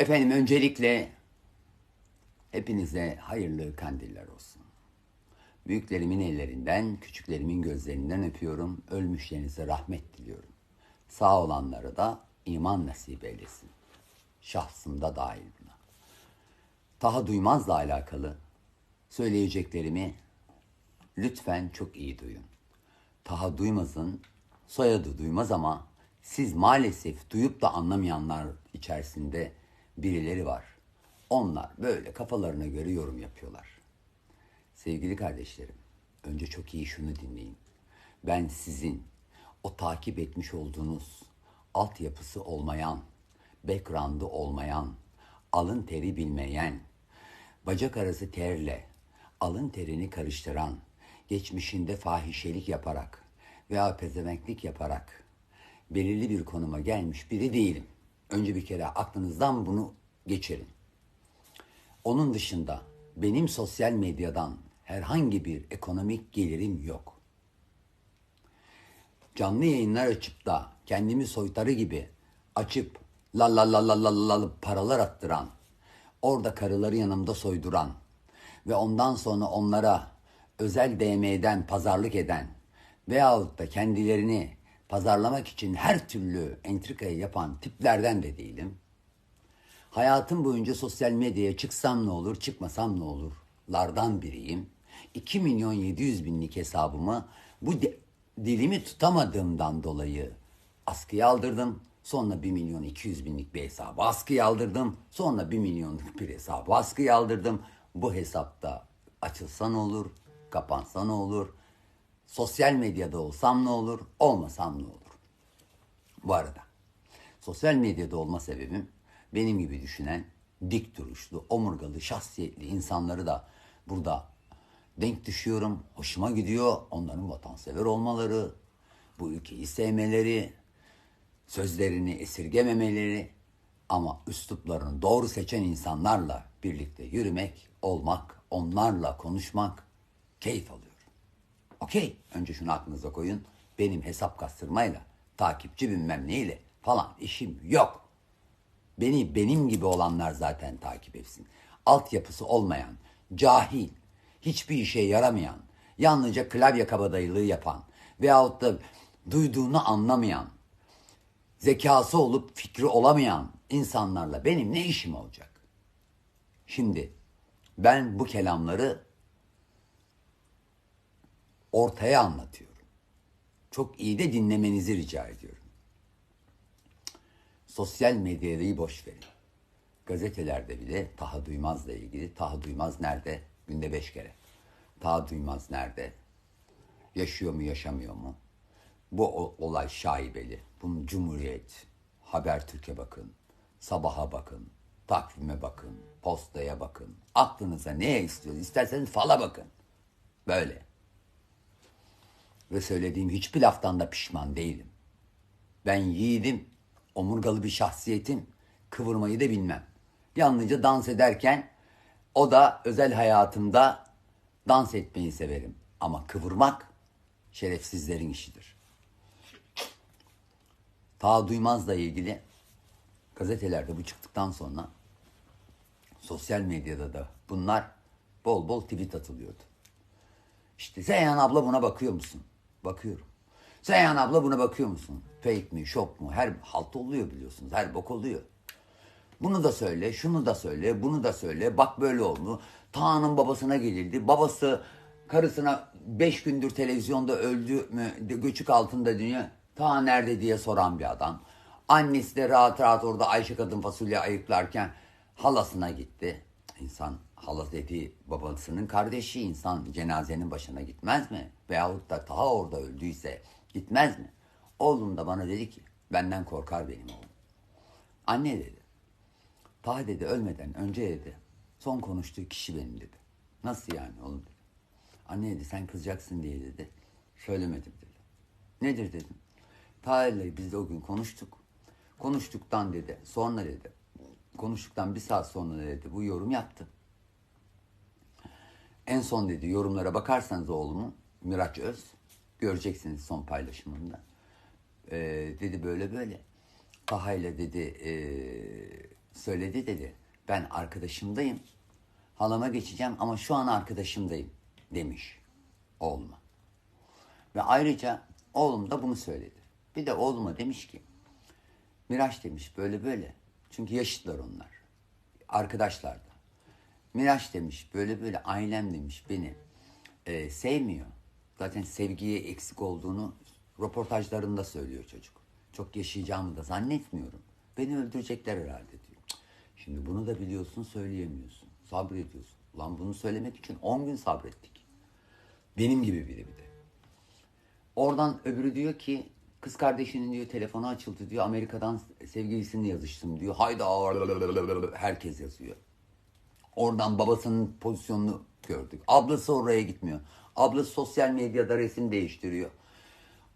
Efendim öncelikle hepinize hayırlı kandiller olsun. Büyüklerimin ellerinden, küçüklerimin gözlerinden öpüyorum. Ölmüşlerinize rahmet diliyorum. Sağ olanlara da iman nasip eylesin. Şahsımda dahil buna. Taha Duymaz'la alakalı söyleyeceklerimi lütfen çok iyi duyun. Taha Duymaz'ın soyadı Duymaz ama siz maalesef duyup da anlamayanlar içerisinde birileri var. Onlar böyle kafalarına göre yorum yapıyorlar. Sevgili kardeşlerim, önce çok iyi şunu dinleyin. Ben sizin o takip etmiş olduğunuz altyapısı olmayan, background'ı olmayan, alın teri bilmeyen, bacak arası terle alın terini karıştıran, geçmişinde fahişelik yaparak veya pezevenklik yaparak belirli bir konuma gelmiş biri değilim. Önce bir kere aklınızdan bunu geçirin. Onun dışında benim sosyal medyadan herhangi bir ekonomik gelirim yok. Canlı yayınlar açıp da kendimi soytarı gibi açıp la la la la la la la paralar attıran, orada karıları yanımda soyduran ve ondan sonra onlara özel DM'den pazarlık eden veyahut da kendilerini pazarlamak için her türlü entrikayı yapan tiplerden de değilim. Hayatım boyunca sosyal medyaya çıksam ne olur, çıkmasam ne olur? Lardan biriyim. 2 milyon 700 binlik hesabımı bu dilimi tutamadığımdan dolayı askıya aldırdım. Sonra 1 milyon 200 binlik bir hesabı askıya aldırdım. Sonra 1 milyonluk bir hesabı askıya aldırdım. Bu hesapta açılsa ne olur, kapansa ne olur? Sosyal medyada olsam ne olur, olmasam ne olur? Bu arada sosyal medyada olma sebebim benim gibi düşünen dik duruşlu, omurgalı, şahsiyetli insanları da burada denk düşüyorum. Hoşuma gidiyor. Onların vatansever olmaları, bu ülkeyi sevmeleri, sözlerini esirgememeleri ama üsluplarını doğru seçen insanlarla birlikte yürümek, olmak, onlarla konuşmak keyif alıyorum. Okey. Önce şunu aklınıza koyun. Benim hesap kastırmayla, takipçi bilmem neyle falan işim yok. Beni benim gibi olanlar zaten takip etsin. Altyapısı olmayan, cahil, hiçbir işe yaramayan, yalnızca klavye kabadayılığı yapan veyahut da duyduğunu anlamayan, zekası olup fikri olamayan insanlarla benim ne işim olacak? Şimdi ben bu kelamları ortaya anlatıyorum. Çok iyi de dinlemenizi rica ediyorum. Sosyal medyayı boş verin. Gazetelerde bile Taha Duymaz'la ilgili Taha Duymaz nerede? Günde beş kere. Taha Duymaz nerede? Yaşıyor mu yaşamıyor mu? Bu olay şaibeli. Bunun Cumhuriyet, Habertürk'e bakın, Sabah'a bakın, takvime bakın, postaya bakın. Aklınıza ne istiyor? İsterseniz fala bakın. Böyle. Ve söylediğim hiçbir laftan da pişman değilim. Ben yiğidim, omurgalı bir şahsiyetim, kıvırmayı da bilmem. Yalnızca dans ederken o da özel hayatımda dans etmeyi severim. Ama kıvırmak şerefsizlerin işidir. Ta Duymaz'la ilgili gazetelerde bu çıktıktan sonra sosyal medyada da bunlar bol bol tweet atılıyordu. İşte Seyhan abla buna bakıyor musun? Bakıyorum. Seyhan abla buna bakıyor musun? Fake mi, şok mu? Her halt oluyor biliyorsunuz. Her bok oluyor. Bunu da söyle, şunu da söyle, bunu da söyle. Bak böyle oldu. Tağ'ın babasına gelildi. Babası karısına beş gündür televizyonda öldü mü, göçük altında dünya. Ta nerede diye soran bir adam. Annesi de rahat rahat orada Ayşe kadın fasulye ayıklarken halasına gitti. İnsan hala dediği babasının kardeşi insan cenazenin başına gitmez mi? Veyahut da ta orada öldüyse gitmez mi? Oğlum da bana dedi ki benden korkar benim oğlum. Anne dedi. Ta dedi ölmeden önce dedi. Son konuştuğu kişi benim dedi. Nasıl yani oğlum dedi. Anne dedi sen kızacaksın diye dedi. Söylemedim dedi. Nedir dedim. Ta ile biz de o gün konuştuk. Konuştuktan dedi. Sonra dedi. Konuştuktan bir saat sonra dedi. Bu yorum yaptı. En son dedi yorumlara bakarsanız oğlumu Miraç Öz göreceksiniz son paylaşımında. Ee, dedi böyle böyle. Taha dedi ee, söyledi dedi. Ben arkadaşımdayım. Halama geçeceğim ama şu an arkadaşımdayım demiş oğluma. Ve ayrıca oğlum da bunu söyledi. Bir de oğluma demiş ki Miraç demiş böyle böyle. Çünkü yaşıtlar onlar. Arkadaşlar da. Miraç demiş böyle böyle ailem demiş beni e, sevmiyor. Zaten sevgiye eksik olduğunu röportajlarında söylüyor çocuk. Çok yaşayacağımı da zannetmiyorum. Beni öldürecekler herhalde diyor. Şimdi bunu da biliyorsun söyleyemiyorsun. Sabrediyorsun. Ulan bunu söylemek için 10 gün sabrettik. Benim gibi biri bir de. Oradan öbürü diyor ki kız kardeşinin diyor telefonu açıldı diyor. Amerika'dan sevgilisini yazıştım diyor. Hayda herkes yazıyor. Oradan babasının pozisyonunu gördük. Ablası oraya gitmiyor. Ablası sosyal medyada resim değiştiriyor.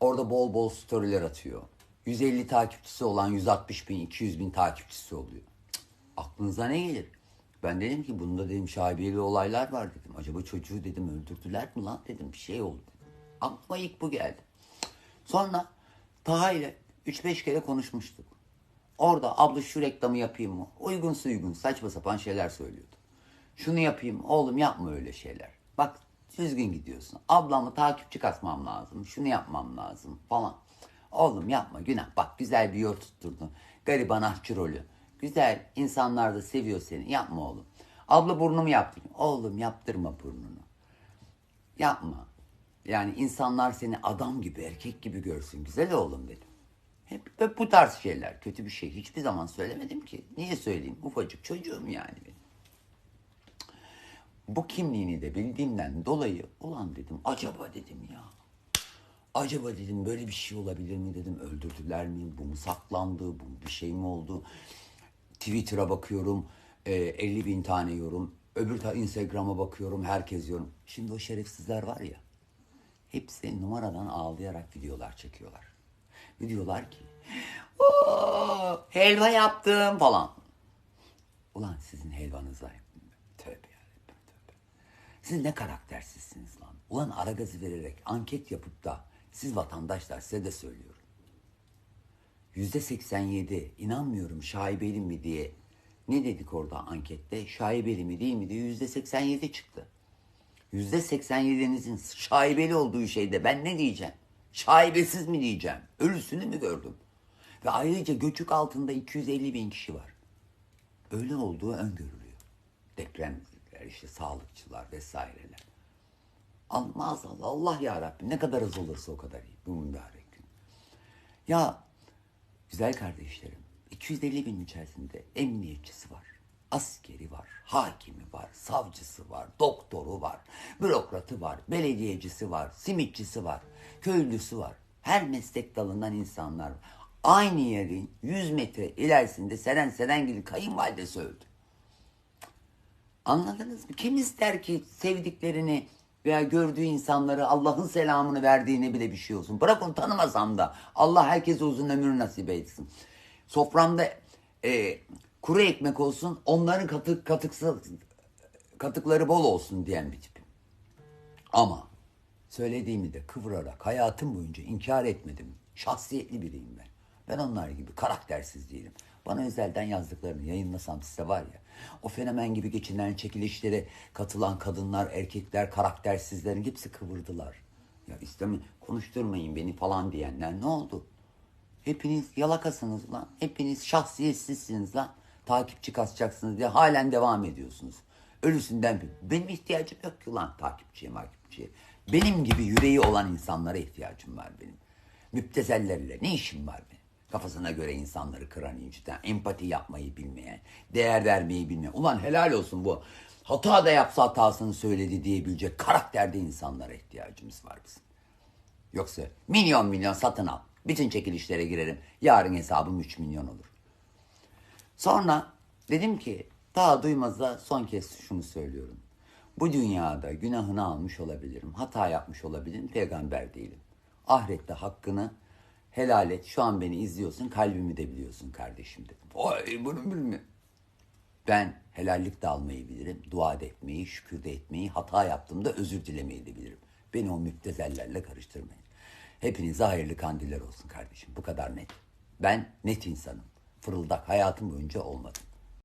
Orada bol bol storyler atıyor. 150 takipçisi olan 160 bin, 200 bin takipçisi oluyor. Cık, aklınıza ne gelir? Ben dedim ki bunda dedim şaibeli olaylar var dedim. Acaba çocuğu dedim öldürdüler mi lan dedim bir şey oldu. Aklıma ilk bu geldi. Sonra Taha ile 3-5 kere konuşmuştuk. Orada abla şu reklamı yapayım mı? Uygunsa uygun saçma sapan şeyler söylüyordu. Şunu yapayım oğlum yapma öyle şeyler. Bak düzgün gidiyorsun. Ablamı takipçi kasmam lazım. Şunu yapmam lazım falan. Oğlum yapma günah. Bak güzel bir yol tutturdun. Gariban ahçı rolü. Güzel insanlar da seviyor seni. Yapma oğlum. Abla burnumu yaptım. Oğlum yaptırma burnunu. Yapma. Yani insanlar seni adam gibi, erkek gibi görsün. Güzel oğlum dedim. Hep, hep bu tarz şeyler. Kötü bir şey. Hiçbir zaman söylemedim ki. Niye söyleyeyim? Ufacık çocuğum yani benim. Bu kimliğini de bildiğimden dolayı ulan dedim acaba dedim ya. Acaba dedim böyle bir şey olabilir mi dedim. Öldürdüler mi? Bu mu saklandı? Bu bir şey mi oldu? Twitter'a bakıyorum. e, 50 bin tane yorum. Öbür ta Instagram'a bakıyorum. Herkes yorum. Şimdi o şerefsizler var ya. Hepsi numaradan ağlayarak videolar çekiyorlar. Ve diyorlar ki "Oo, helva yaptım falan. Ulan sizin Siz ne karaktersizsiniz lan. Ulan ara gazı vererek anket yapıp da siz vatandaşlar size de söylüyorum. Yüzde 87 inanmıyorum şaibeli mi diye ne dedik orada ankette? Şaibeli mi değil mi diye yüzde 87 çıktı. Yüzde 87'nizin şaibeli olduğu şeyde ben ne diyeceğim? Şaibesiz mi diyeceğim? Ölüsünü mü gördüm? Ve ayrıca göçük altında 250 bin kişi var. Öyle olduğu öngörülüyor. Depremzlikler, işte sağlıkçılar vesaireler. Al, maazallah Allah ya Rabbi ne kadar az olursa o kadar iyi bu mübarek gün. Ya güzel kardeşlerim 250 bin içerisinde emniyetçisi var, askeri var, hakimi var, savcısı var, doktoru var, bürokratı var, belediyecisi var, simitçisi var, köylüsü var. Her meslek dalından insanlar var. Aynı yerin 100 metre ilerisinde Seren Serengil kayınvalidesi öldü. Anladınız mı? Kim ister ki sevdiklerini veya gördüğü insanları Allah'ın selamını verdiğine bile bir şey olsun. Bırak onu tanımasam da Allah herkese uzun ömür nasip etsin. Soframda e, kuru ekmek olsun, onların katık katıksız katıkları bol olsun diyen bir tipim. Ama söylediğimi de kıvırarak hayatım boyunca inkar etmedim. Şahsiyetli biriyim ben. Ben onlar gibi karaktersiz değilim. Bana özelden yazdıklarını yayınlasam size var ya. O fenomen gibi geçinen çekilişlere katılan kadınlar, erkekler, karaktersizlerin hepsi kıvırdılar. Ya istemiyorum konuşturmayın beni falan diyenler ne oldu? Hepiniz yalakasınız lan. Hepiniz şahsiyetsizsiniz lan. Takipçi kasacaksınız diye halen devam ediyorsunuz. Ölüsünden bir. Benim ihtiyacım yok ki lan takipçiye takipçiye. Benim gibi yüreği olan insanlara ihtiyacım var benim. Müptezellerle ne işim var benim? Kafasına göre insanları kıran, inciten, empati yapmayı bilmeyen, değer vermeyi bilmeyen. Ulan helal olsun bu. Hata da yapsa hatasını söyledi diyebilecek karakterde insanlara ihtiyacımız var bizim. Yoksa milyon milyon satın al. Bütün çekilişlere girerim. Yarın hesabım 3 milyon olur. Sonra dedim ki daha duymazda son kez şunu söylüyorum. Bu dünyada günahını almış olabilirim. Hata yapmış olabilirim. Peygamber değilim. Ahirette hakkını helal et. Şu an beni izliyorsun. Kalbimi de biliyorsun kardeşim dedim. Vay bunu bilmiyor. Ben helallik de almayı bilirim. Dua da etmeyi, şükür de etmeyi, hata yaptığımda özür dilemeyi de bilirim. Beni o müptezellerle karıştırmayın. Hepinize hayırlı kandiller olsun kardeşim. Bu kadar net. Ben net insanım. Fırıldak hayatım boyunca olmadım.